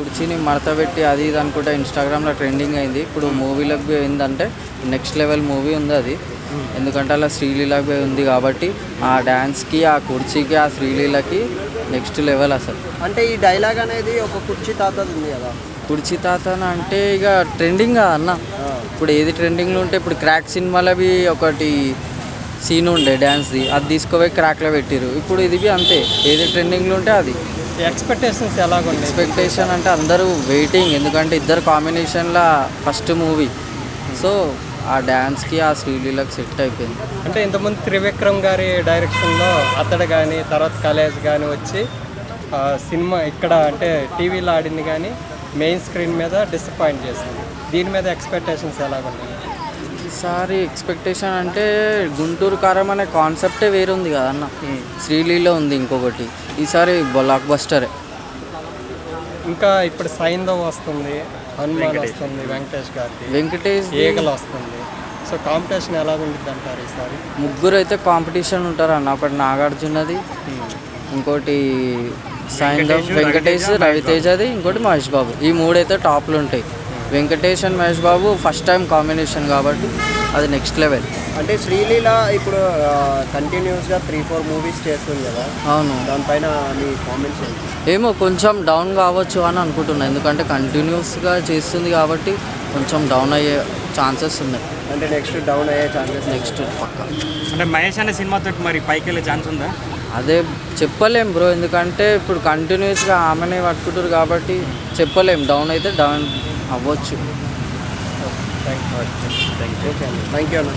కుర్చీని మడత పెట్టి అది ఇది అనుకుంటే ఇన్స్టాగ్రామ్లో ట్రెండింగ్ అయింది. ఇప్పుడు మూవీలకు పోయి ఏంటంటే నెక్స్ట్ లెవెల్ మూవీ ఉంది అది. ఎందుకంటే అలా శ్రీలీలకు పోయి ఉంది కాబట్టి ఆ డ్యాన్స్కి ఆ కుర్చీకి ఆ శ్రీలీలకి నెక్స్ట్ లెవెల్ అసలు. అంటే ఈ డైలాగ్ అనేది ఒక కుర్చీ తాతది ఉంది కదా? కుర్చీ తాతన అంటే ఇక ట్రెండింగ్ అన్న. ఇప్పుడు ఏది ట్రెండింగ్లో ఉంటే ఇప్పుడు క్రాక్ సినిమాలవి ఒకటి సీన్ ఉండే డ్యాన్స్ది అది తీసుకుపోయి క్రాక్లో పెట్టిరు ఇప్పుడు ఇది అంతే. ఏది ట్రెండింగ్లో ఉంటే అది. ఎక్స్పెక్టేషన్స్ ఎలాగున్నాయి? ఎక్స్పెక్టేషన్ అంటే అందరూ వెయిటింగ్ ఎందుకంటే ఇద్దరు కాంబినేషన్లో ఫస్ట్ మూవీ సో ఆ డ్యాన్స్కి ఆ శ్రీలీలకు సెట్ అయిపోయింది. అంటే ఇంతకుముందు త్రివిక్రమ్ గారి డైరెక్షన్లో అతడు కానీ తర్వాత కలేజ్ కానీ వచ్చి సినిమా ఇక్కడ అంటే టీవీలో ఆడింది కానీ మెయిన్ స్క్రీన్ మీద డిసప్పాయింట్ చేసింది. దీని మీద ఎక్స్పెక్టేషన్స్ ఎలాగున్నాయి? ఈసారి ఎక్స్పెక్టేషన్ అంటే గుంటూరు కారం అనే కాన్సెప్టే వేరు ఉంది కదా అన్న. శ్రీలీలో ఉంది ఇంకొకటి. ఈసారి బ్లాక్ బస్టరే ఇంకా ఇప్పుడు సైందవ్ వస్తుంది హనుమాన్ వస్తుంది వెంకటేష్ గారిది. వెంకటేష్ ఈగలు వస్తుంది. సో కాంపిటీషన్ ఎలా ఉంటుంది అంటారు ఈసారి? ముగ్గురు అయితే కాంపిటీషన్ ఉంటారు అన్న. ఒకటి నాగార్జునది ఇంకోటి సాయంత్రం వెంకటేష్ రవితేజది ఇంకోటి మహేష్ బాబు. ఈ మూడైతే టాప్లు ఉంటాయి. Venkatesh and Mahesh Babu first time combination కాబట్టి అది నెక్స్ట్ లెవెల్ అంటే శ్రీలీల ఇప్పుడు కంటిన్యూస్గా త్రీ ఫోర్ మూవీస్ చేస్తుంది కదా. అవును. దానిపైన మీ కామెంట్స్ ఏమో కొంచెం డౌన్ కావచ్చు అని అనుకుంటున్నా. ఎందుకంటే కంటిన్యూస్గా చేస్తుంది కాబట్టి కొంచెం డౌన్ అయ్యే ఛాన్సెస్ ఉన్నాయి. అంటే నెక్స్ట్ డౌన్ అయ్యే ఛాన్సెస్ నెక్స్ట్ పక్క. అంటే మహేష్ అనే సినిమాతో మరి పైకి వెళ్ళే ఛాన్స్ ఉందా? అదే చెప్పలేం బ్రో ఎందుకంటే ఇప్పుడు కంటిన్యూస్గా ఆమెనే పట్టుకుంటారు కాబట్టి చెప్పలేం. డౌన్ అయితే డౌన్ అవ్వచ్చు. థ్యాంక్ యూ థ్యాంక్ యూ అన్న.